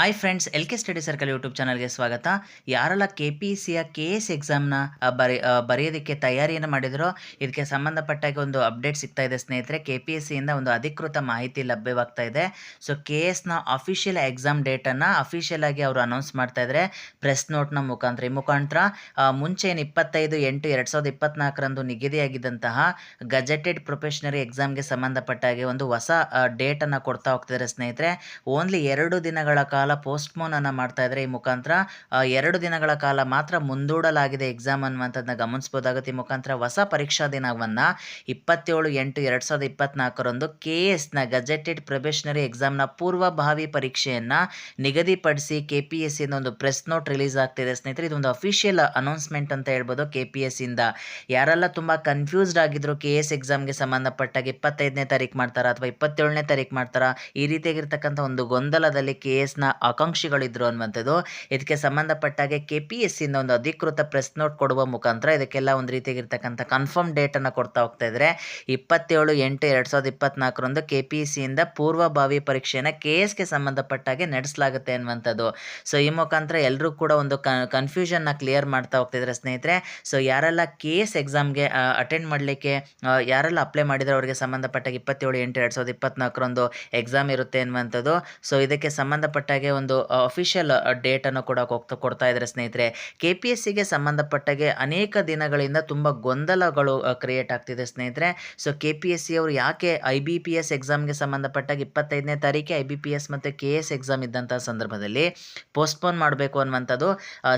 Hi friends L K study circle YouTube ಚಾನಲ್ಗೆ ಸ್ವಾಗತ. ಯಾರೆಲ್ಲ ಕೆ ಪಿ ಸಿಯ ಕೆ ಎಸ್ ಎಕ್ಸಾಮ್ನ ಬರಿ ಬರೆಯೋದಕ್ಕೆ ತಯಾರಿಯನ್ನು ಮಾಡಿದರೋ, ಇದಕ್ಕೆ ಸಂಬಂಧಪಟ್ಟಾಗಿ ಒಂದು ಅಪ್ಡೇಟ್ ಸಿಗ್ತಾ ಇದೆ ಸ್ನೇಹಿತರೆ. ಕೆ ಪಿ ಎಸ್ ಸಿಯಿಂದ ಒಂದು ಅಧಿಕೃತ ಮಾಹಿತಿ ಲಭ್ಯವಾಗ್ತಾ ಇದೆ. ಸೊ ಕೆ ಎಸ್ನ ಅಫಿಷಿಯಲ್ ಎಕ್ಸಾಮ್ ಡೇಟನ್ನು ಅಫಿಷಿಯಲ್ ಆಗಿ ಅವರು ಅನೌನ್ಸ್ ಮಾಡ್ತಾ ಇದ್ದಾರೆ ಪ್ರೆಸ್ ನೋಟ್ನ ಮುಖಾಂತರ, ಈ ಮುಖಾಂತರ ಮುಂಚೆ ಏನು ಇಪ್ಪತ್ತೈದು, ಎಂಟು, ಎರಡು ಸಾವಿರದ ಇಪ್ಪತ್ನಾಲ್ಕರಂದು ನಿಗದಿಯಾಗಿದ್ದಂತಹ ಗಜೆಟೆಡ್ ಪ್ರೊಫೆಷನರಿ ಎಕ್ಸಾಮ್ಗೆ ಸಂಬಂಧಪಟ್ಟ ಹಾಗೆ ಒಂದು ಹೊಸ ಡೇಟನ್ನು ಕೊಡ್ತಾ ಹೋಗ್ತಿದ್ದಾರೆ ಸ್ನೇಹಿತರೆ. ಓನ್ಲಿ ಎರಡು ದಿನಗಳ ಕಾಲ ಪೋಸ್ಟ್ಪೋನ್ ಅನ್ನು ಮಾಡ್ತಾ ಇದ್ದಾರೆ ಈ ಮುಖಾಂತರ ಎರಡು ದಿನಗಳ ಕಾಲ ಮಾತ್ರ ಮುಂದೂಡಲಾಗಿದೆ ಎಕ್ಸಾಮ್ ಅನ್ನುವಂಥದ್ದನ್ನ ಗಮನಿಸಬಹುದಾಗುತ್ತೆ ಈ ಮುಖಾಂತರ ಹೊಸ ಪರೀಕ್ಷಾ ದಿನವನ್ನು ಇಪ್ಪತ್ತೇಳು ಎಂಟು ಎರಡು ಸಾವಿರದ ಇಪ್ಪತ್ನಾಲ್ಕರಂದು ಕೆ ಎಸ್ನ ಗಜೆಟೆಡ್ ಪ್ರೊಬೆಷನರಿ ಎಕ್ಸಾಮ್ನ ಪೂರ್ವಭಾವಿ ಪರೀಕ್ಷೆಯನ್ನು ನಿಗದಿಪಡಿಸಿ ಕೆ ಪಿ ಎಸ್ ಸಿಯಿಂದ ಒಂದು ಪ್ರೆಸ್ ನೋಟ್ ರಿಲೀಸ್ ಆಗ್ತಿದೆ. ಸ್ನೇಹಿತರೆ, ಇದೊಂದು ಅಫಿಷಿಯಲ್ ಅನೌನ್ಸ್ಮೆಂಟ್ ಅಂತ ಹೇಳ್ಬೋದು ಕೆ ಪಿ ಎಸ್ ಇಂದ. ಯಾರೆಲ್ಲ ತುಂಬ ಕನ್ಫ್ಯೂಸ್ಡ್ ಆಗಿದ್ರು ಕೆ ಎಸ್ ಎಕ್ಸಾಮ್ಗೆ ಸಂಬಂಧಪಟ್ಟಾಗ ಇಪ್ಪತ್ತೈದನೇ ತಾರೀಕು ಮಾಡ್ತಾರಾ ಅಥವಾ ಇಪ್ಪತ್ತೇಳನೇ ತಾರೀಕು ಮಾಡ್ತಾರಾ, ಈ ರೀತಿಯಾಗಿರ್ತಕ್ಕಂಥ ಒಂದು ಗೊಂದಲದಲ್ಲಿ ಕೆ ಎಸ್ನ ಆಕಾಂಕ್ಷಿಗಳಿದ್ರು ಅನ್ನುವಂಥದ್ದು. ಇದಕ್ಕೆ ಸಂಬಂಧಪಟ್ಟಾಗೆ ಕೆ ಪಿ ಎಸ್ ಸಿಯಿಂದ ಒಂದು ಅಧಿಕೃತ ಪ್ರೆಸ್ ನೋಟ್ ಕೊಡುವ ಮುಖಾಂತರ ಇದಕ್ಕೆಲ್ಲ ಒಂದು ರೀತಿಯಾಗಿರ್ತಕ್ಕಂಥ ಕನ್ಫರ್ಮ್ ಡೇಟನ್ನು ಕೊಡ್ತಾ ಹೋಗ್ತಾ ಇದ್ದಾರೆ ಇಪ್ಪತ್ತೇಳು ಎಂಟು ಎರಡು ಸಾವಿರದ ಇಪ್ಪತ್ನಾಲ್ಕರಂದು ಕೆ ಪಿ ಎಸ್ ಸಿಯಿಂದ ಪೂರ್ವಭಾವಿ ಪರೀಕ್ಷೆಯನ್ನು ಕೆ ಎಸ್ಗೆ ಸಂಬಂಧಪಟ್ಟಾಗೆ ನಡೆಸಲಾಗುತ್ತೆ ಅನ್ನುವಂಥದ್ದು. ಸೊ ಈ ಮುಖಾಂತರ ಎಲ್ಲರೂ ಕೂಡ ಒಂದು ಕನ್ಫ್ಯೂಷನ್ನ ಕ್ಲಿಯರ್ ಮಾಡ್ತಾ ಹೋಗ್ತಿದ್ದಾರೆ ಸ್ನೇಹಿತರೆ ಸೊ ಯಾರೆಲ್ಲ ಕೆ ಎಸ್ ಎಕ್ಸಾಮ್ಗೆ ಅಟೆಂಡ್ ಮಾಡಲಿಕ್ಕೆ ಯಾರೆಲ್ಲ ಅಪ್ಲೈ ಮಾಡಿದರೆ ಅವರಿಗೆ ಸಂಬಂಧಪಟ್ಟಾಗ ಇಪ್ಪತ್ತೇಳು ಎಂಟು ಎರಡು ಸಾವಿರದ ಇಪ್ಪತ್ನಾಲ್ಕರಂದು ಎಕ್ಸಾಮ್ ಇರುತ್ತೆ ಅನ್ನುವಂಥದ್ದು. ಸೊ ಇದಕ್ಕೆ ಸಂಬಂಧಪಟ್ಟಾಗೆ ಒಂದು ಅಫಿಷಿಯಲ್ ಡೇಟನ್ನು ಕೂಡ ಕೊಡ್ತಾ ಇದ್ದಾರೆ ಸ್ನೇಹಿತರೆ. ಕೆ ಪಿ ಎಸ್ ಸಿಗೆ ಸಂಬಂಧಪಟ್ಟಾಗೆ ಅನೇಕ ದಿನಗಳಿಂದ ತುಂಬ ಗೊಂದಲಗಳು ಕ್ರಿಯೇಟ್ ಆಗ್ತಿದೆ ಸ್ನೇಹಿತರೆ. So K P S C ಅವರು ಯಾಕೆ ಐ ಬಿ ಪಿ ಎಸ್ ಎಕ್ಸಾಮ್ಗೆ ಸಂಬಂಧಪಟ್ಟಾಗ ಇಪ್ಪತ್ತೈದನೇ ತಾರೀಕೆ ಐ ಬಿ ಪಿ ಎಸ್ ಮತ್ತು ಕೆ ಎಸ್ ಎಕ್ಸಾಮ್ ಇದ್ದಂಥ ಸಂದರ್ಭದಲ್ಲಿ ಪೋಸ್ಟ್ಪೋನ್ ಮಾಡಬೇಕು ಅನ್ನುವಂಥದ್ದು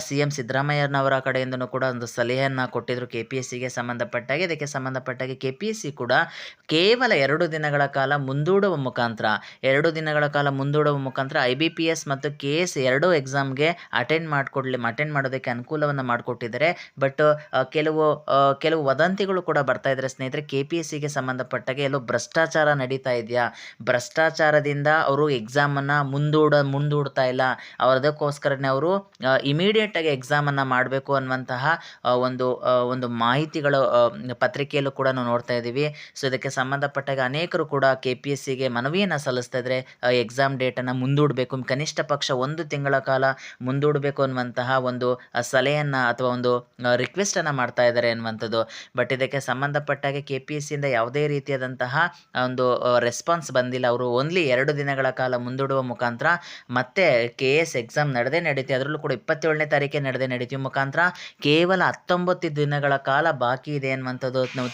ಸಿ ಎಂ ಸಿದ್ದರಾಮಯ್ಯನವರ ಕಡೆಯಿಂದನೂ ಕೂಡ ಒಂದು ಸಲಹೆಯನ್ನು ಕೊಟ್ಟಿದ್ರು ಕೆ ಪಿ ಎಸ್ ಸಿಗೆ ಸಂಬಂಧಪಟ್ಟಾಗೆ. ಇದಕ್ಕೆ ಸಂಬಂಧಪಟ್ಟಾಗೆ ಕೆ ಪಿ ಎಸ್ ಸಿ ಕೂಡ ಕೇವಲ ಎರಡು ದಿನಗಳ ಕಾಲ ಮುಂದೂಡುವ ಮುಖಾಂತರ, ಎರಡು ದಿನಗಳ ಕಾಲ ಮುಂದೂಡುವ ಮುಖಾಂತರ ಐ ಬಿ ಪಿ ಎಸ್ ಮತ್ತು ಕೆ ಎಸ್ ಎರಡೂ ಎಕ್ಸಾಮ್ಗೆ ಅಟೆಂಡ್ ಮಾಡಿಕೊಡ್ಲಿ ಅಟೆಂಡ್ ಮಾಡೋದಕ್ಕೆ ಅನುಕೂಲವನ್ನು ಮಾಡಿಕೊಟ್ಟಿದ್ದಾರೆ. ಬಟ್ ಕೆಲವು ಕೆಲವು ವದಂತಿಗಳು ಕೂಡ ಬರ್ತಾ ಇದ್ದಾರೆ ಸ್ನೇಹಿತರೆ, ಕೆ ಪಿ ಎಸ್ ಸಿಗೆ ಸಂಬಂಧಪಟ್ಟಾಗೆ ಎಲ್ಲೋ ಭ್ರಷ್ಟಾಚಾರ ನಡೀತಾ ಇದೆಯಾ? ಭ್ರಷ್ಟಾಚಾರದಿಂದ ಅವರು ಎಕ್ಸಾಮನ್ನು ಮುಂದೂಡ, ಮುಂದೂಡ್ತಾ ಇಲ್ಲ. ಅದಕ್ಕೋಸ್ಕರನೇ ಅವರು ಇಮಿಡಿಯೇಟಾಗಿ ಎಕ್ಸಾಮನ್ನು ಮಾಡಬೇಕು ಅನ್ನುವಂತಹ ಒಂದು ಒಂದು ಮಾಹಿತಿಗಳು ಪತ್ರಿಕೆಯಲ್ಲೂ ಕೂಡ ನಾವು ನೋಡ್ತಾ ಇದ್ದೀವಿ. ಸೊ ಇದಕ್ಕೆ ಸಂಬಂಧಪಟ್ಟಾಗ ಅನೇಕರು ಕೂಡ ಕೆ ಪಿ ಎಸ್ ಸಿಗೆ ಮನವಿಯನ್ನು ಸಲ್ಲಿಸ್ತಾ ಇದ್ದಾರೆ ಎಕ್ಸಾಮ್ ಡೇಟನ್ನು ಮುಂದೂಡಬೇಕು. ಪಕ್ಷ ಒಂದು ತಿಂಗಳ ಕಾಲ ಮುಂದೂಡಬೇಕು ಅನ್ನುವಂತಹ ಒಂದು ಸಲಹೆಯನ್ನು ಅಥವಾ ಒಂದು ರಿಕ್ವೆಸ್ಟನ್ನು ಮಾಡ್ತಾ ಇದ್ದಾರೆ ಅನ್ನುವಂಥದ್ದು. ಬಟ್ ಇದಕ್ಕೆ ಸಂಬಂಧಪಟ್ಟಾಗೆ ಕೆ ಪಿ ಎಸ್ ಸಿಯಿಂದ ಯಾವುದೇ ರೀತಿಯಾದಂತಹ ಒಂದು ರೆಸ್ಪಾನ್ಸ್ ಬಂದಿಲ್ಲ. ಅವರು ಓನ್ಲಿ ಎರಡು ದಿನಗಳ ಕಾಲ ಮುಂದೂಡುವ ಮುಖಾಂತರ ಮತ್ತೆ ಕೆ ಎಸ್ ಎಕ್ಸಾಮ್ ನಡೆದೇ ನಡೀತಿ ಅದರಲ್ಲೂ ಕೂಡ ಇಪ್ಪತ್ತೇಳನೇ ತಾರೀಕೆ ನಡೆದೇ ನಡೀತಿ ಮುಖಾಂತರ ಕೇವಲ ಹತ್ತೊಂಬತ್ತು ದಿನಗಳ ಕಾಲ ಬಾಕಿ ಇದೆ ಅನ್ನುವಂಥದ್ದು ನಾವು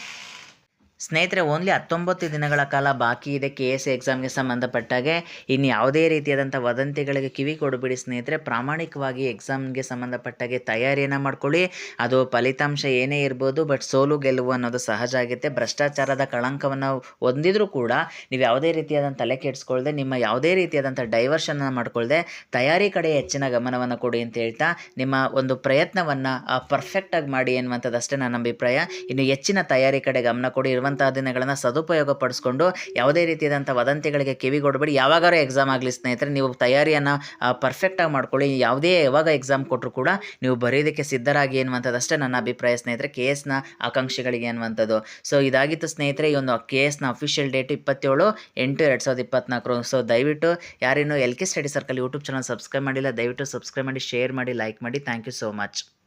ಸ್ನೇಹಿತರೆ ಓನ್ಲಿ ಹತ್ತೊಂಬತ್ತು ದಿನಗಳ ಕಾಲ ಬಾಕಿ ಇದೆ ಕೆ ಎಸ್ ಎಕ್ಸಾಮ್ಗೆ ಸಂಬಂಧಪಟ್ಟಾಗೆ. ಇನ್ನು ಯಾವುದೇ ರೀತಿಯಾದಂಥ ವದಂತಿಗಳಿಗೆ ಕಿವಿ ಕೊಡಬೇಡಿ ಸ್ನೇಹಿತರೆ. ಪ್ರಾಮಾಣಿಕವಾಗಿ ಎಕ್ಸಾಮ್ಗೆ ಸಂಬಂಧಪಟ್ಟಾಗೆ ತಯಾರಿಯನ್ನು ಮಾಡ್ಕೊಳ್ಳಿ. ಅದು ಫಲಿತಾಂಶ ಏನೇ ಇರ್ಬೋದು ಬಟ್ ಸೋಲು ಗೆಲುವು ಅನ್ನೋದು ಸಹಜ ಆಗುತ್ತೆ. ಭ್ರಷ್ಟಾಚಾರದ ಕಳಂಕವನ್ನು ಹೊಂದಿದ್ರೂ ಕೂಡ ನೀವು ಯಾವುದೇ ರೀತಿಯಾದಂಥ ತಲೆ ಕೆಡಿಸ್ಕೊಳ್ಳದೆ ನಿಮ್ಮ ಯಾವುದೇ ರೀತಿಯಾದಂಥ ಡೈವರ್ಷನ್ನ ಮಾಡಿಕೊಳ್ಳದೆ ತಯಾರಿ ಕಡೆ ಹೆಚ್ಚಿನ ಗಮನವನ್ನು ಕೊಡಿ ಅಂತ ಹೇಳ್ತಾ, ನಿಮ್ಮ ಒಂದು ಪ್ರಯತ್ನವನ್ನು ಪರ್ಫೆಕ್ಟಾಗಿ ಮಾಡಿ ಅನ್ನುವಂಥದ್ದು ಅಷ್ಟೇ ನನ್ನ ಅಭಿಪ್ರಾಯ. ಇನ್ನು ಹೆಚ್ಚಿನ ತಯಾರಿ ಕಡೆ ಗಮನ ಕೊಡಿ. ಇರುವಂಥ ದಿನಗಳನ್ನು ಸದುಪಯೋಗ ಪಡಿಸ್ಕೊಂಡು ಯಾವುದೇ ರೀತಿಯಾದಂಥ ವದಂತಿಗಳಿಗೆ ಕಿವಿಗೊಡಬೇಡಿ ಯಾವಾಗಾರು ಎಕ್ಸಾಮ್ ಆಗಲಿ ಸ್ನೇಹಿತರೆ, ನೀವು ತಯಾರಿಯನ್ನು ಪರ್ಫೆಕ್ಟಾಗಿ ಮಾಡ್ಕೊಳ್ಳಿ. ಯಾವುದೇ ಯಾವಾಗ ಎಕ್ಸಾಮ್ ಕೊಟ್ಟರು ಕೂಡ ನೀವು ಬರೆಯೋದಕ್ಕೆ ಸಿದ್ಧರಾಗಿ ಅನ್ನುವಂಥದ್ದು ಅಷ್ಟೇ ನನ್ನ ಅಭಿಪ್ರಾಯ ಸ್ನೇಹಿತರೆ. ಕೆ ಎಸ್ನ ಆಕಾಂಕ್ಷಿಗಳಿಗೆ ಅನ್ನುವಂಥದ್ದು ಸೊ ಇದಾಗಿತ್ತು ಸ್ನೇಹಿತರೆ, ಈ ಒಂದು ಕೆ ಎಸ್ನ ಅಫಿಷಿಯಲ್ ಡೇಟ್ ಇಪ್ಪತ್ತೇಳು, ಎಂಟು ಎರಡು ಸಾವಿರದ ಇಪ್ಪತ್ನಾಲ್ಕರು ಸೊ ದಯವಿಟ್ಟು ಯಾರೇನು L K study circle YouTube channel subscribe ಮಾಡಿಲ್ಲ, ದಯವಿಟ್ಟು ಸಬ್ಸ್ಕ್ರೈಬ್ ಮಾಡಿ ಶೇರ್ ಮಾಡಿ ಲೈಕ್ ಮಾಡಿ. Thank you so much